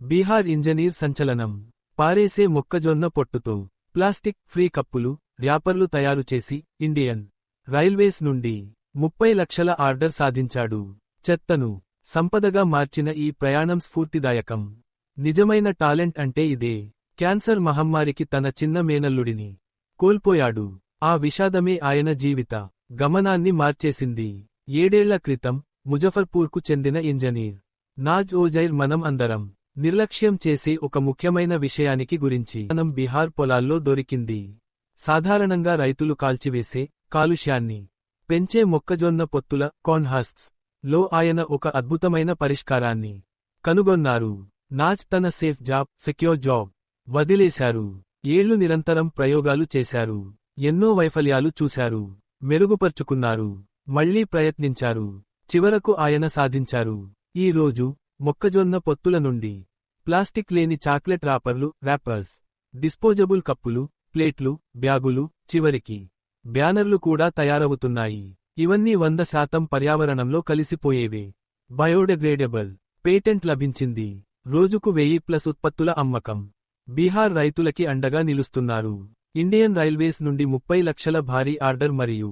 Bihar engineer సంచలనం. పారేసే మొక్కజొన్న పొట్టుతో. ప్లాస్టిక్ ఫ్రీ కప్పులు ర్యాపర్లు తయారు చేసి ఇండియన్ రైల్వేస్ నుండి ముప్పై లక్షల ఆర్డర్ సాధించాడు. చెత్తను సంపదగా మార్చిన ఈ ప్రయాణం స్ఫూర్తిదాయకం. నిజమైన టాలెంట్ అంటే ఇదే. క్యాన్సర్ మహమ్మారికి తన చిన్న మేనల్లుడిని కోల్పోయాడు. ఆ విషాదమే ఆయన జీవిత గమనాన్ని మార్చేసింది. ఏడేళ్ళ క్రితం ముజఫర్పూర్కు చెందిన ఇంజనీర్ నాజ్ ఓజైర్ మనం అందరం నిర్లక్ష్యం చేసే ఒక ముఖ్యమైన విషయానికి గురించి. మనం బీహార్ పొలాల్లో దొరికింది. సాధారణంగా రైతులు కాల్చివేసే కాలుష్యాన్ని. పెంచే మొక్కజొన్న పొత్తుల కాన్హాస్ట్స్లో ఆయన ఒక అద్భుతమైన పరిష్కారాన్ని కనుగొన్నారు. నాజ్ తన సేఫ్ జాబ్ సెక్యూర్ జాబ్ వదిలేశారు. ఏళ్ళు నిరంతరం ప్రయోగాలు చేశారు. ఎన్నో వైఫల్యాలు చూశారు. మెరుగుపర్చుకున్నారు. మళ్ళీ ప్రయత్నించారు. చివరకు ఆయన సాధించారు. ఈ రోజు మొక్కజొన్న పొత్తుల నుండి ప్లాస్టిక్ లేని చాక్లెట్ రాపర్లు ర్యాపర్స్ డిస్పోజబుల్ కప్పులు ప్లేట్లు బ్యాగులు చివరికి బ్యానర్లు కూడా తయారవుతున్నాయి. ఇవన్నీ వంద శాతం పర్యావరణంలో కలిసిపోయేవే. బయోడెగ్రేడబుల్ పేటెంట్ లభించింది. రోజుకు వెయ్యి ప్లస్ ఉత్పత్తుల అమ్మకం. బీహార్ రైతులకి అండగా నిలుస్తున్నారు. ఇండియన్ రైల్వేస్ నుండి ముప్పై లక్షల భారీ ఆర్డర్ మరియు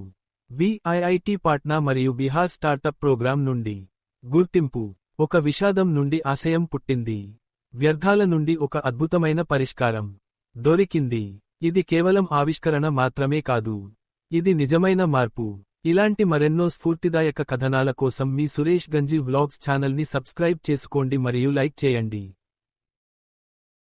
విఐఐటి పాట్నా మరియు బీహార్ స్టార్టప్ ప్రోగ్రాం నుండి గుర్తింపు. ఒక విషాదం నుండి ఆశయం పుట్టింది. వ్యర్థాల నుండి ఒక అద్భుతమైన పరిష్కారం దొరికింది. ఇది కేవలం ఆవిష్కరణ మాత్రమే కాదు. ఇది నిజమైన మార్పు. ఇలాంటి మరెన్నో స్ఫూర్తిదాయక కథనాల కోసం మీ సురేష్ గంజి వ్లాగ్స్ ఛానల్ని సబ్స్క్రైబ్ చేసుకోండి మరియు లైక్ చేయండి.